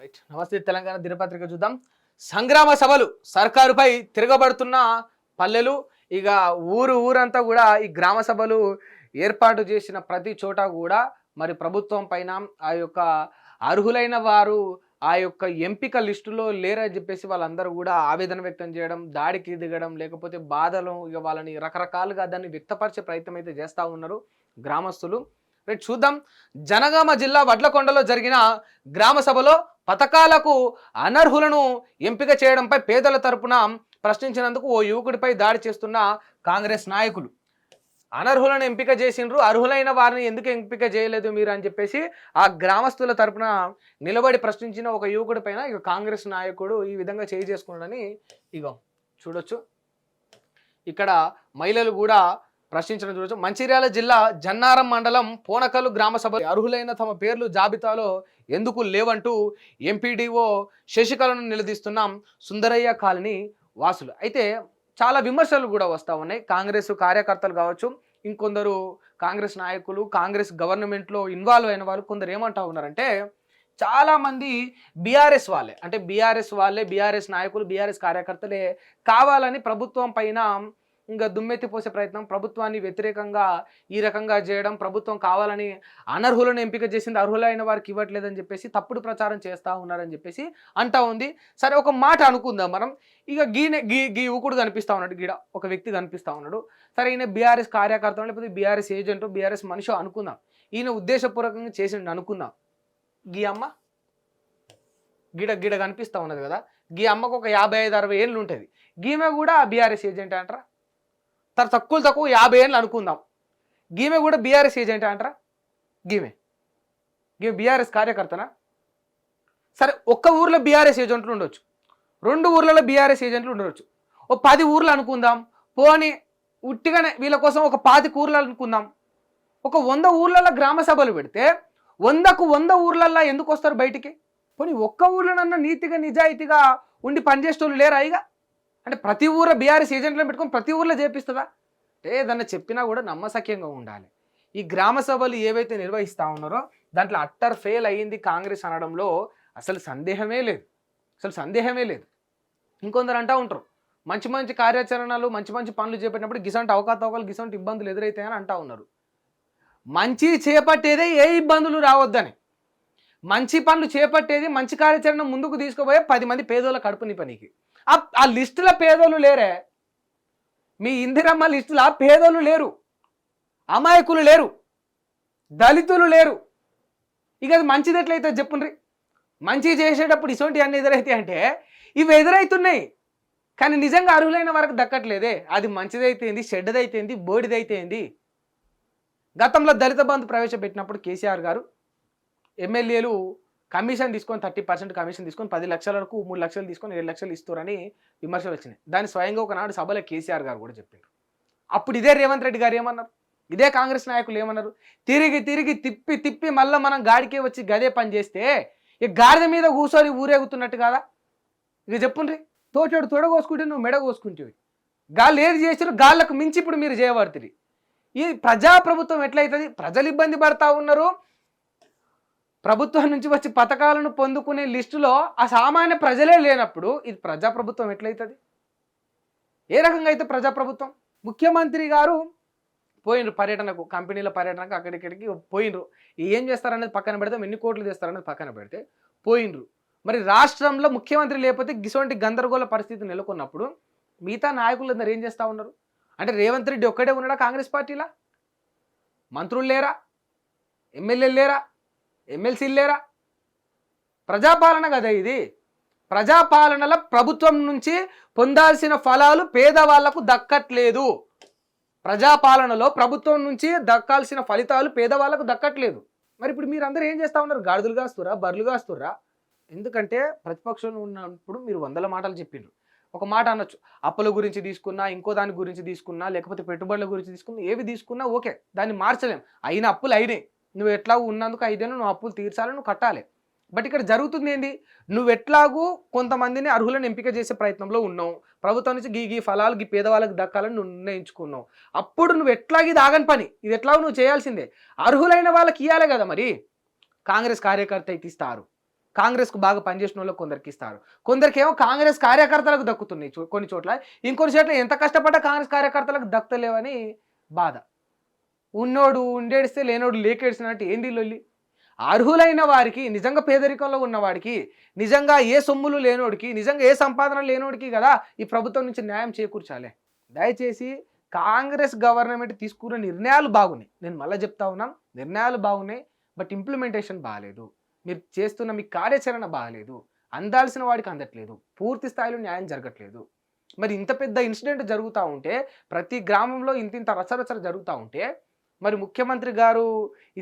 Right నమస్తే తెలంగాణ దినపత్రిక చూద్దాం. సంగ్రామ సభలు సర్కారుపై తిరగబడుతున్న పల్లెలు ఇక ఊరు ఊరంతా కూడా ఈ గ్రామ సభలు ఏర్పాటు చేసిన ప్రతి చోట కూడా మరి ప్రభుత్వం పైన ఆ యొక్క అర్హులైన వారు ఆ యొక్క ఎంపిక లిస్టులో లేరని చెప్పేసి వాళ్ళందరూ కూడా ఆవేదన వ్యక్తం చేయడం దాడికి దిగడం లేకపోతే బాధలు ఇక వాళ్ళని రకరకాలుగా దాన్ని వ్యక్తపరిచే ప్రయత్నం అయితే చేస్తూ ఉన్నారు గ్రామస్తులు. రైట్ చూద్దాం. జనగామ జిల్లా వడ్లకొండలో జరిగిన గ్రామ సభలో పథకాలకు అనర్హులను ఎంపిక చేయడంపై పేదల తరపున ప్రశ్నించినందుకు ఓ యువకుడిపై దాడి చేస్తున్న కాంగ్రెస్ నాయకులు. అనర్హులను ఎంపిక చేసిండ్రు అర్హులైన వారిని ఎందుకు ఎంపిక చేయలేదు మీరు అని చెప్పేసి ఆ గ్రామస్తుల తరపున నిలబడి ప్రశ్నించిన ఒక యువకుడి పైన ఇక కాంగ్రెస్ నాయకుడు ఈ విధంగా చేయి చేసుకున్నాడని ఇగో చూడొచ్చు. ఇక్కడ మహిళలు కూడా ప్రశ్నించడం చూడొచ్చు. మంచిర్యాల జిల్లా జన్నారం మండలం పోనకల్లు గ్రామ సభ అర్హులైన తమ పేర్లు జాబితాలో ఎందుకు లేవంటూ ఎంపీడీఓ శశికళను నిలదీస్తున్నాం సుందరయ్య కాలనీ వాసులు. అయితే చాలా విమర్శలు కూడా వస్తూ ఉన్నాయి. కాంగ్రెస్ కార్యకర్తలు కావచ్చు ఇంకొందరు కాంగ్రెస్ నాయకులు కాంగ్రెస్ గవర్నమెంట్లో ఇన్వాల్వ్ అయిన వాళ్ళు కొందరు ఏమంటా ఉన్నారంటే చాలామంది బీఆర్ఎస్ వాళ్ళే. అంటే బీఆర్ఎస్ వాళ్ళే బీఆర్ఎస్ నాయకులు బీఆర్ఎస్ కార్యకర్తలే కావాలని ప్రభుత్వం పైన ఇంకా దుమ్మెత్తి పోసే ప్రయత్నం ప్రభుత్వాన్ని వ్యతిరేకంగా ఈ రకంగా చేయడం ప్రభుత్వం కావాలని అనర్హులను ఎంపిక చేసింది అర్హులైన వారికి ఇవ్వట్లేదని చెప్పేసి తప్పుడు ప్రచారం చేస్తూ ఉన్నారని చెప్పేసి అంటా ఉంది. సరే ఒక మాట అనుకుందాం మనం. ఇక గీనే గీ గీ ఊకుడు కనిపిస్తా ఉన్నాడు గీడ ఒక వ్యక్తి కనిపిస్తా ఉన్నాడు. సరే ఈయన బీఆర్ఎస్ కార్యకర్త లేకపోతే బీఆర్ఎస్ ఏజెంట్ బీఆర్ఎస్ మనిషి అనుకుందాం. ఈయన ఉద్దేశపూర్వకంగా చేసిండు అనుకుందాం. గీ అమ్మ? గిడ గిడ కనిపిస్తా ఉన్నది కదా. గీ అమ్మకు ఒక యాభై ఐదు అరవై ఏళ్ళు ఉంటుంది. గీమె కూడా బీఆర్ఎస్ ఏజెంట్ అంటారా? తన తక్కువ తక్కువ యాభై ఏళ్ళు అనుకుందాం. గీమె కూడా బీఆర్ఎస్ ఏజెంట్ అంటారా? గీమె. గీమె బీఆర్ఎస్ కార్యకర్తనా? సరే ఒక్క ఊర్లో బీఆర్ఎస్ ఏజెంట్లు ఉండొచ్చు. రెండు ఊర్లలో బీఆర్ఎస్ ఏజెంట్లు ఉండవచ్చు ఓ పది ఊర్లు అనుకుందాం. పోని ఉట్టిగానే వీళ్ళ కోసం ఒక పాతి ఊర్లు అనుకుందాం. ఒక వంద ఊర్లలో గ్రామ సభలు పెడితే వందకు వంద ఊర్లల్లో ఎందుకు వస్తారు బయటికి? పోనీ ఒక్క ఊర్లోనన్నా నీతిగా నిజాయితీగా ఉండి పనిచేసేటోళ్ళు లేరా ఇక అంటే ప్రతి ఊర బీఆర్ఎస్ ఏజెంట్లను పెట్టుకొని ప్రతి ఊర్లో చేపిస్తుందా? అంటే ఏదన్నా చెప్పినా కూడా నమ్మసక్యంగా ఉండాలి. ఈ గ్రామ సభలు ఏవైతే నిర్వహిస్తూ ఉన్నారో దాంట్లో అట్టర్ ఫెయిల్ అయ్యింది కాంగ్రెస్ అనడంలో అసలు సందేహమే లేదు. అసలు సందేహమే లేదు. ఇంకొందరు అంటూ ఉంటారు మంచి మంచి కార్యాచరణలు మంచి మంచి పనులు చేపట్టినప్పుడు గిసంటి అవకాతవకాలు గిసంటి ఇబ్బందులు ఎదురైతాయని అంటా ఉన్నారు. మంచి చేపట్టేదే ఏ ఇబ్బందులు రావద్దని. మంచి పనులు చేపట్టేది మంచి కార్యాచరణ ముందుకు తీసుకుపోయే పది మంది పేదోళ్ళ కడుపుని పనికి ఆ- లిస్టులో లిస్టుల పేదోళ్ళు లేరే. మీ ఇందిరమ్మ లిస్టులో పేదోళ్ళు లేరు. అమాయకులు లేరు. దళితులు లేరు. ఇక అది మంచిది ఎట్లయితే చెప్పుండ్రి? మంచి చేసేటప్పుడు ఇటువంటి అన్ని ఎదురైతే అంటే ఇవి ఎదురైతున్నాయి. కానీ నిజంగా అర్హులైన వరకు దక్కట్లేదే. అది మంచిదైతేంది చెడ్డదైతేంది బోడిదైతేంది. గతంలో దళిత బంధు ప్రవేశపెట్టినప్పుడు కేసీఆర్ గారు ఎమ్మెల్యేలు కమిషన్ తీసుకొని థర్టీ పర్సెంట్ కమిషన్ తీసుకొని పది లక్షల వరకు మూడు లక్షలు తీసుకొని ఏడు లక్షలు ఇస్తారని విమర్శలు వచ్చినాయి. దాన్ని స్వయంగా ఒకనాడు సభలో కేసీఆర్ గారు కూడా చెప్పారు అప్పుడు ఇదే రేవంత్ రెడ్డి గారు ఏమన్నారు? ఇదే కాంగ్రెస్ నాయకులు ఏమన్నారు? తిరిగి తిరిగి తిప్పి తిప్పి మళ్ళీ మనం గాడికే వచ్చి గదే పని చేస్తే ఈ గాడిద మీద కూర్చొని ఊరేగుతున్నట్టు కదా? ఇక చెప్పుండ్రి. తోచాడు తొడగోసుకుంటే నువ్వు మెడ కోసుకుంటేవి. గాళ్ళు ఏది చేసారో గాళ్ళకు మించి ఇప్పుడు మీరు చేయబడుతుంది ఈ ప్రజాప్రభుత్వం ఎట్లయితుంది? ప్రజలు ఇబ్బంది పడతా ఉన్నారు. ప్రభుత్వం నుంచి వచ్చి పథకాలను పొందుకునే లిస్టులో ఆ సామాన్య ప్రజలే లేనప్పుడు ఇది ప్రజాప్రభుత్వం ఎట్లయితుంది? ఏ రకంగా అయితే ప్రజాప్రభుత్వం? ముఖ్యమంత్రి గారు పోయినరు పర్యటనకు కంపెనీల పర్యటనకు అక్కడిక్కడికి పోయినరు. ఏం చేస్తారనేది పక్కన పెడితే ఎన్ని కోట్లు చేస్తారనేది పక్కన పెడితే పోయినరు. మరి రాష్ట్రంలో ముఖ్యమంత్రి లేకపోతే గిసోంటి గందరగోళ పరిస్థితి నెలకొన్నప్పుడు మిగతా నాయకులు అందరు ఏం చేస్తూ ఉన్నారు? అంటే రేవంత్ రెడ్డి ఒక్కడే ఉన్నాడా కాంగ్రెస్ పార్టీలా? మంత్రులు లేరా? ఎమ్మెల్యేలు లేరా? ఎమ్మెల్సీలు లేరా ప్రజాపాలన కదా ఇది. ప్రజాపాలనలో ప్రభుత్వం నుంచి పొందాల్సిన ఫలాలు పేదవాళ్ళకు దక్కట్లేదు. ప్రజాపాలనలో ప్రభుత్వం నుంచి దక్కాల్సిన ఫలితాలు పేదవాళ్ళకు దక్కట్లేదు. మరి ఇప్పుడు మీరు అందరూ ఏం చేస్తా ఉన్నారు? గాడిదలు కాస్తురా బర్రెలు కాస్తురా ఎందుకంటే ప్రతిపక్షంలో ఉన్నప్పుడు మీరు వందల మాటలు చెప్పిండ్రు ఒక మాట అనొచ్చు. అప్పుల గురించి తీసుకున్నా ఇంకో దాని గురించి తీసుకున్నా లేకపోతే పెట్టుబడుల గురించి తీసుకున్నా ఏవి తీసుకున్నా ఓకే. దాన్ని మార్చలేం. అయిన అప్పులు అయినాయి. నువ్వు ఎట్లా ఉన్నందుకు ఐదేళ్ళు నువ్వు అప్పులు తీర్చాలి నువ్వు కట్టాలి. బట్ ఇక్కడ జరుగుతుంది ఏంది? నువ్వు ఎట్లాగూ కొంతమందిని అర్హులను ఎంపిక చేసే ప్రయత్నంలో ఉన్నావు. ప్రభుత్వం నుంచి గీ గీ ఫలాలు గీ పేదవాళ్ళకి దక్కాలని నువ్వు నిర్ణయించుకున్నావు. అప్పుడు నువ్వు ఎట్లాగి ఇది ఆగని పని? ఇది ఎట్లాగో నువ్వు చేయాల్సిందే. అర్హులైన వాళ్ళకి ఇవ్వాలి కదా మరి. కాంగ్రెస్ కార్యకర్త అయితే ఇస్తారు. కాంగ్రెస్కు బాగా పనిచేసిన వాళ్ళకి కొందరికి ఇస్తారు. కొందరికేమో కాంగ్రెస్ కార్యకర్తలకు దక్కుతున్నాయి కొన్ని చోట్ల. ఇంకొన్ని చోట్ల ఎంత కష్టపడ్డా కాంగ్రెస్ కార్యకర్తలకు దక్కలేవని బాధ. ఉన్నోడు ఉండేడిస్తే లేనోడు లేకేడిసినట్టు ఏంది లొల్లి? అర్హులైన వారికి నిజంగా పేదరికంలో ఉన్నవాడికి నిజంగా ఏ సొమ్ములు లేనోడికి నిజంగా ఏ సంపాదన లేనోడికి కదా ఈ ప్రభుత్వం నుంచి న్యాయం చేకూర్చాలి. దయచేసి కాంగ్రెస్ గవర్నమెంట్ తీసుకున్న నిర్ణయాలు బాగున్నాయి. నేను మళ్ళీ చెప్తా ఉన్నాను నిర్ణయాలు బాగున్నాయి బట్ ఇంప్లిమెంటేషన్ బాగాలేదు మీరు చేస్తున్న మీ కార్యాచరణ బాగాలేదు అందాల్సిన వాడికి అందట్లేదు. పూర్తి స్థాయిలో న్యాయం జరగట్లేదు. మరి ఇంత పెద్ద ఇన్సిడెంట్ జరుగుతూ ఉంటే ప్రతి గ్రామంలో ఇంత ఇంత రచరచర జరుగుతూ ఉంటే మరి ముఖ్యమంత్రి గారు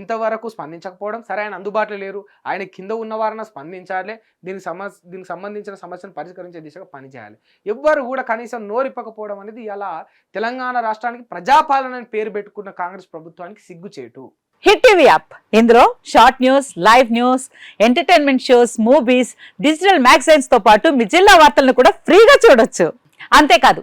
ఇంతవరకు స్పందించకపోవడం సరే ఆయన అందుబాటులో లేరు. ఆయన కింద ఉన్నవారన స్పందించాలి. దీనికి సమస్య దీనికి సంబంధించిన సమస్యను పరిష్కరించే దిశగా పనిచేయాలి. ఎవ్వరు కూడా కనీసం నోరిప్పకపోవడం అనేది ఇలా తెలంగాణ రాష్ట్రానికి ప్రజాపాలన అని పేరు పెట్టుకున్న కాంగ్రెస్ ప్రభుత్వానికి సిగ్గుచేటు. Hit TV app. ఇందులో short news live news entertainment shows movies digital మ్యాగజైన్స్తో పాటు మీ జిల్లా వార్తలను కూడా ఫ్రీగా చూడొచ్చు. అంతేకాదు